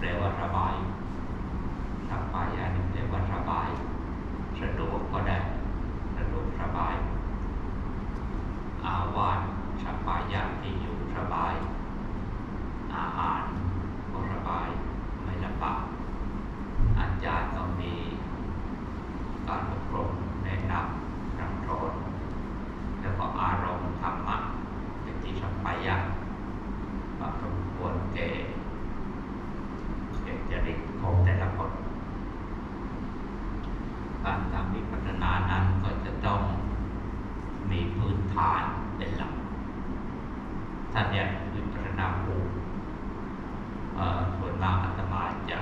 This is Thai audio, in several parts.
แปลว่าสบายสบายยะนี่แปลว่าสบายสะดวกก็ได้สะดวกสบาย อาวาสสบายยะที่อยู่สบาย อาหารก็สบายไม่ลำบากอาจารย์ก็มีการอบรมแนะนำสั่งสอนแล้วก็อารมณ์ธรรมะเป็นที่สบายยะมาสมควรแก่แก่จริตของแต่ละคนการทำวิปัสสนานั้นก็จะต้องมีพื้นฐานเป็นหลักท่านเนี่ยวิปัสสนาภูมิ เอ่อส่วนาอาตมาจะ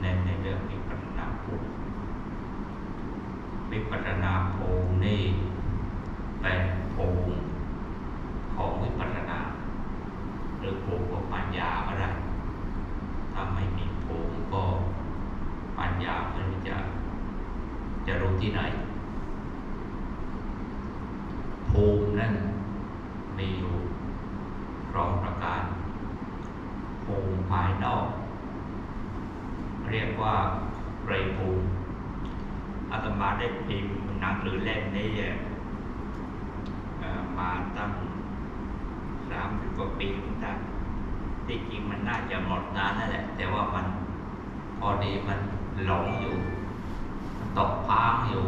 เน้นในเรื่องวิปัสสนาภูมิวิปัสสนาภูมินี่เป็นภูมิของวิปัสสนาหรือภูมิของปัญญาก็ได้ถ้าไม่มีภูมิก็ปัญญาไม่รู้จะจะรู้ที่ไหนภูมินั้นมีอยู่สองระการ ภูมิภายนอก เรียกว่าเรภูมิอาตมาได้พิมพ์หนังสือเล่มนี้มาตั้งสามสิบกว่าปีเหมือนกันที่จริงมันน่าจะหมดนานนั่นแหละ แต่ว่ามันพอดีมันหลงอยู่ตกค้างอยู่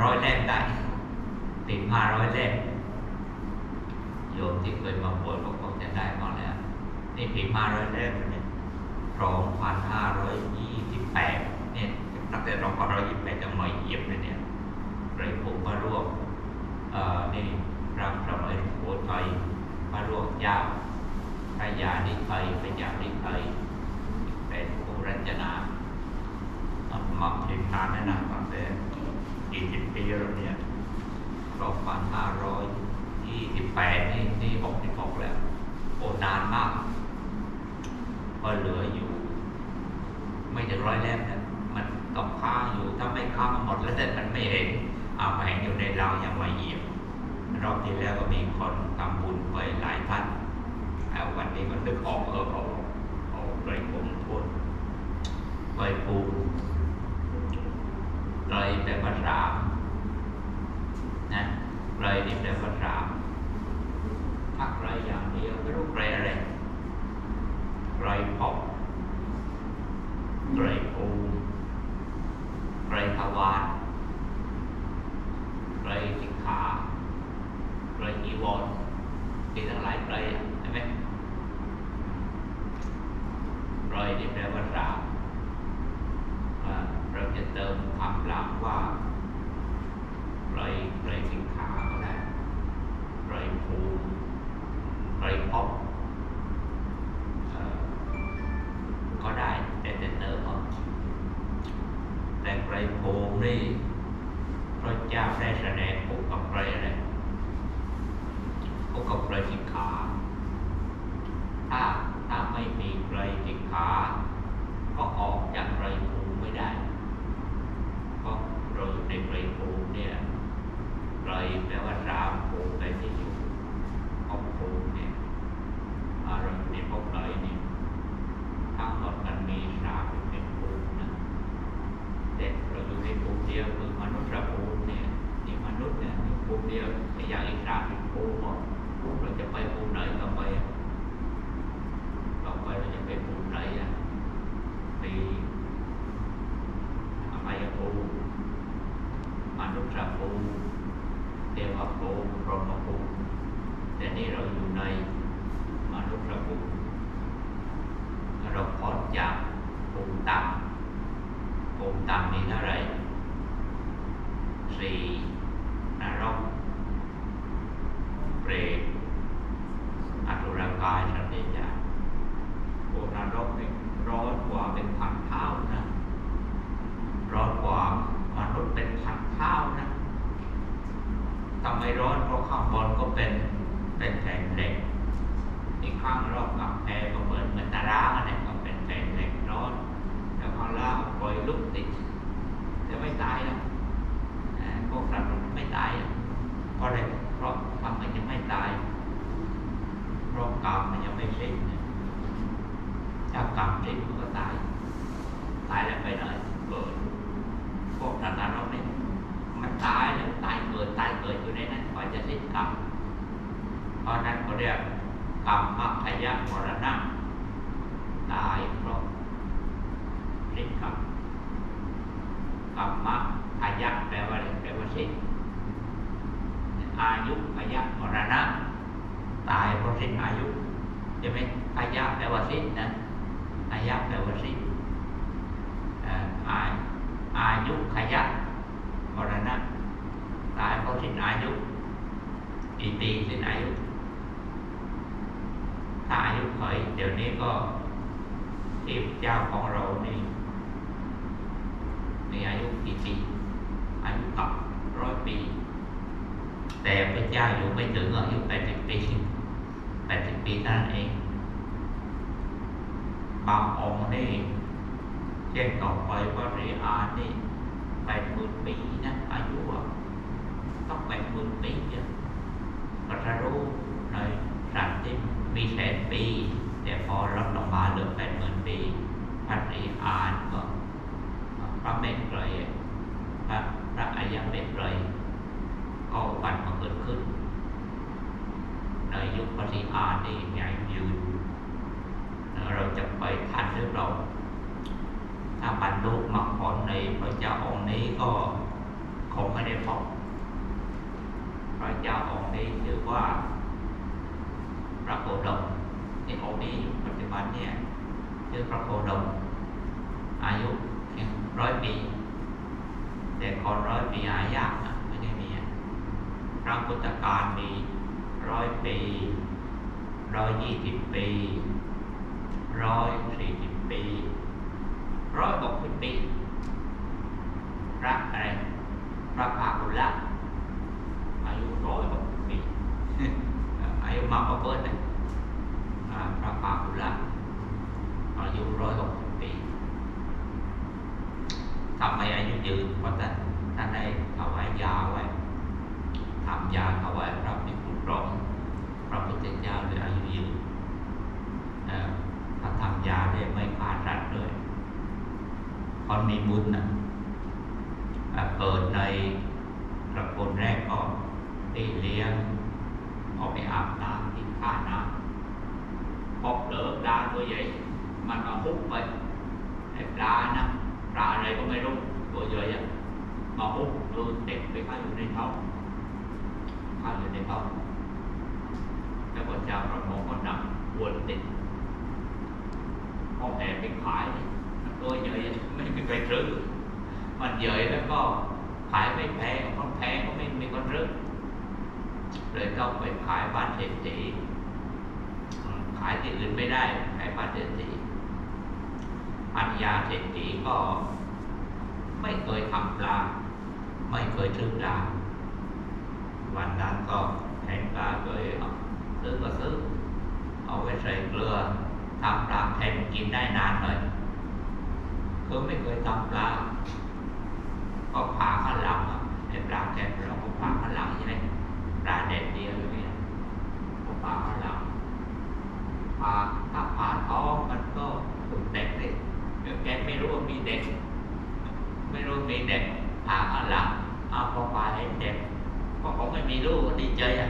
ร้อยเล่มได้ติดมาร้อยเล่มโยมที่เคยมาบวชก็คง จะได้มาแล้ว นี่พิมพ์มาร้อยเล่มเนี่ยสองพันห้าร้อยยี่สิบแปดเนี่ยตั้งแต่สองพันร้อยยี่สิบแปดจะมาเยียบเลยเนี่ยไรผมมาร่วมเอ่อนี่รับสมัยโขทัยมาร่วมยาวพระยานิไทยพระยานิไทยเป็นผู้รัชนาเอามาพิมพ์นานแน่นอนตั้งแต่กี่สิบปีแล้วเนี่ยสองพันห้าร้อยยี่สิบแปดนี่นี่หกสิบหกแล้ว โอ้นานมาก ก็เหลืออยู่ ไม่ถึงร้อยเล่มนะมันต้องค้างอยู่ถ้าไม่ค้างหมดแล้วแต่มันไม่เห็นเอามาเห็นอยู่ในเรายังไม่เหยียบรอบที่แล้วก็มีคนทำบุญไปหลายท่านวันนี้ก็นึกออกเออออกออกเลยผมพูดไปปูเลยแต่ภาษานะเลยนี่แต่ภาษามถ้าไกลอย่างเดียวไม่รู้ไกลอะไรไกลพบ ไกลปูไกลทวารไกลสิกขาไกรอีวรที่ทั้งหลายไกรใช่ไหมไกรนี่แปลว่าสามอ่าเราจะเติมคำหลังว่าไกลไกลสิกขาก็ได้ไกลภูมิไกลภพเอ่อก็ได้แต่จะเติมเอา แต่ไกลภูมินี่พระเจ้าได้แสดงผูกกับไรอะไรผูกกับไกลสิกขา ถ้าถ้าไม่มีไกลสิกขา ก็ออกจากไกลภูมิไม่ได้ เพราะเราในไกลภูมิเนี่ยไรแปลว่าสาภูมิไปที่อยู่ภพภูมิเนี่ยอารมณ์ในภพไหนเนี่ยทั้งหมดมันมีสามเป็นภูมินะแต่เราอยู่ในภูมิเดียวคือมนุษย์ภูมิเนี่ยที่มนุษย์เนี่ยภูมิเดียวแต่อย่างอีกสามเป็นภูมิหมดเราจะไปภูมิไหนก็ไปต่อไปเราจะไปภูมิไหนอะไป อภัยภูมิ มนุษย์ภูมิเทวภูมิพรหมภูมิแต่นี่เราอยู่ในมนุษย์ภูมิเราพ้นจากภูมิต่ำภูมิต่ำมีเท่าไหร่สี่นรกเปรตอสุรกายสัตว์เดรัจฉานพวกนรกนี่ร้อนกว่าเป็นพันเท่านะ ร้อนกว่ามนุษย์เป็นพันเท่านะทำไมร้อนเพราะข้างบนก็เป็นเป็นแผ่นเหล็ก อีกข้างรอบกับแพง ร้างอะไรก็เป็นแผ่นเหล็กร้อน แล้วพอล่างป ลุกติดจะไม่ตายหรอกอ่าพวกสัตว์ไม่ตายเพราะอะไรเพราะทำมันยังไม่ตาย เพราะกรรมมันยังไม่สิ้นถ้ากรรมสิ้นมันก็ตาย ตายแล้วไปไหนเกิดพวกนั้นราเนี่ยมันตายแล้วตายเกิดตายเกิดอยู่ในนั้นกว่าจะสิ้นกรรมเพราะนั้นเขาเรียกกรรมมัคคยะมรณะตายเพราะสิ้นกรรม รรมะพยะแปลว่าอะไรแปลว่าสิ้นอายุพยะมรณะ ตายเพราะสิ้นอายุใช่ไหมพยะแปลว่าสิ้นนะพยะแปลว่าสิ้นอาอายุขยะมรณะ ตายเพราะสิ้นอายุกี่ปีสิ้นอายุถ้าอายุเผยเดี๋ยวนี้ก็ที่เจ้าของเรานี่ มีอายุกี่ปี อายุต่ำร้อยปี แต่พระเจ้าอยู่ไม่ถึงอายุแปดสิบปีแปดสิบปีนั้นเอง บางองค์นี่เช่นต่อไปพระริอานี่แปดหมื่นปีนะอายุต้องแปดหมื่นปีเนี่ยก็จะรู้ในสัตว์ที่มีแสนปี แต่พอลดลงมาเหลือแปดหมื่นปีพระริอานก็พระเมตไตรพระพระอายะเมตไตร ก็วันมาเกิดขึ้น ใน ติอานี่ใหญ่ยืนเราจะไปทันหรือเปล่าถ้าบรรลุมรรคผลในพระเจ้าองค์นี้ก็คงไม่ได้พบพระเจ้าองค์นี้ถือว่าพระโคดมในองค์นี้ปัจจุบันเนี่ยชื่อพระโคดมอายุเพียงร้อยปี แต่คนร้อยปีหายากนะไม่ได้มีพระพุทธการมีร้อยปี ร้อยยี่สิบปี ร้อยสี่สิบปี ร้อยหกสิบปีพระอะไรพระพาคุละอายุร้อยหกสิบปีอายุมากกว่าเบิร์ดเลยอ่าพระพาคุละอายุร้อยหกสิบปีทำไมอายุยืนเพราะท่านท่านได้ถวายยาไว้ทำยาถวายพระภิกษุสงฆ์พระพุทธเจ้าเลยอายุยืนเอ่อถ้าทำยาได้ไม่ขาดรัดด้วยค นมีบุญนะเกิดในตระกูลแรกก็ได้เลี้ยงออกไปอาบน้ำที่ท่าน้ำพบเลือปลาตัวใหญ่ มันมาฮุบไปไอ้ปลานะปลาอะไรก็ไม่รู้ตัวใหญ่อะมาฮุบดูเด็กไปข้าอยู่ในท้องข้าอยู่ในท้องแล้วพระเจ้าประมงก็นำวนติดพ่อแม่ไปขายมัน ตัวใหญ่ไม่มีใครซื้อมันใหญ่แล้วก็ขายไม่แพงเพราะแพงก็ไม่มีคนซื้อเลยต้องไปขายบ้านเศรษฐีขายที่อื่นไม่ได้ขายบ้านเศรษฐีปัญญาเศรษฐีก็ไม่เคยทำปลา ไม่เคยซื้อปลาวันนั้นก็เห็นปลาเลยซื้อก็ซื้อเอาไปใส่เกลือทำปลาเค็มกินได้นานเลย คือไม่เคยทำปลาก็ผ่าข้างหลังอะไอ้ปลาเค็มเราก็ผ่าข้างหลังใช่ไหมปลาเด็ดเดียวอย่างนี้นะก็ผ่าข้างหลังผ่าถ้าผ่าท้องมันก็ถูกเด็กเลยเดี๋ยวแกไม่รู้ว่ามีเด็กไม่รู้มีเด็กผ่าข้างหลังอ้าพอผ่าเห็นเด็กก็คงไม่มีลูกดีใจอะ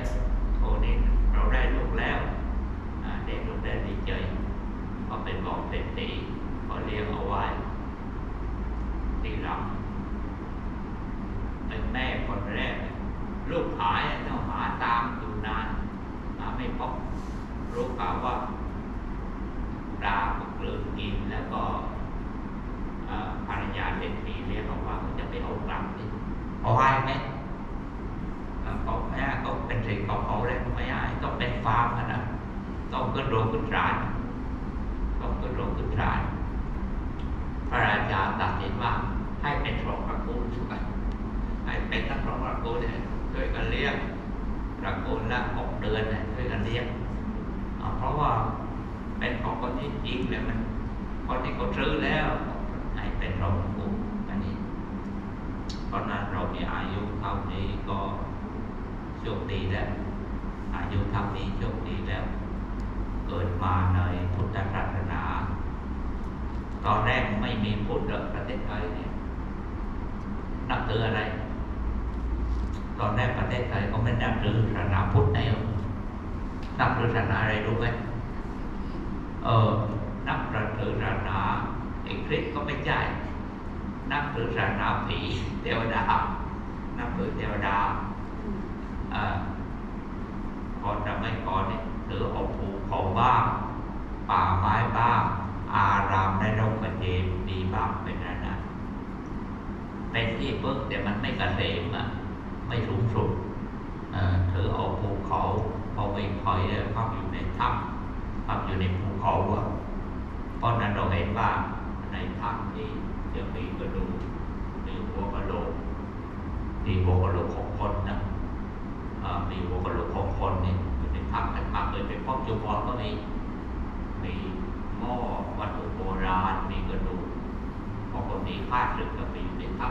โอ้นี่เราได้ลูกแล้วอ่าได้ลูกได้ดีใจก็เป็นบอกเศรษฐีก็เลี้ยงเอาไว้ ทีหลังเป็นแม่คนแรก ลูกหายต้องหาตามอยู่นานหาไม่พบรู้ข่าวว่าปลาก็เกลือกินแล้วก็ภรรยาเศรษฐีเรียกบอกว่าจะไปเอากลับที่เอาไว้ไหมเขาไม่ได้เขาเป็นสิ่งของเขาเลยไม่ได้ต้องเป็นฟาร์มนะต้องขึ้นโรงขึ้นศาลต้องขึ้นโรงขึ้นศาล พระราชาตัดสินว่าให้เป็นสองตระกูลช่วยให้เป็นทั้งสองตระกูลเนี่ยช่วยกันเลี้ยงตระกูลละหกเดือนเนี่ยช่วยกันเลี้ยงเพราะว่าเป็นของคนนี้จริงแล้วมันคนที่เขาซื้อแล้วให้เป็นโรงปลูกอันนี้เพราะนั้นเรามีอายุเท่านี้ก็โชคดีแล้วอายุเท่านี้โชคดีแล้ว เกิดมาใน ตอนแรกไม่มีพุทธหรอกประเทศไทยเนี่ยนับถืออะไร ตอนแรกประเทศไทยก็ไม่นับถือศาสนาพุทธแน่หรอกนับถือศาสนาอะไรรู้ไหมเออนับถือศาสนาไอ้คริสก็ไม่ใช่นับถือศาสนาผีเทวดา นับถือเทวดาอ่อก่อนจะไม่ก่อนเนี่ยถือเอาภูเขาบ้างป่าไม้บ้าง อารามในร่มกระเจมดีบางเป็นอะไรนะเป็นที่พึ่งแต่มันไม่กระเสมอะไม่สูงสุดเอ่อถือเอาภูเขาพอไปคอยเนี่พักอยู่ในถ้ำพักอยู่ในภูเขาอะเพราะนั้นเราเห็นว่าในถ้ำนี้จะมีกระดูกมีหัวกระโหลกมีหัวกระโหลกของคนนะมีหัวกระโหลกของคนเนี่ยอยู่ในถ้ำกันมากเลยเป็นพวกจุพรก็มีมีหม้อ วัตถุโบราณมีกระดูกของคนที่ฆ่าศึกก็มีอยู่ในถ้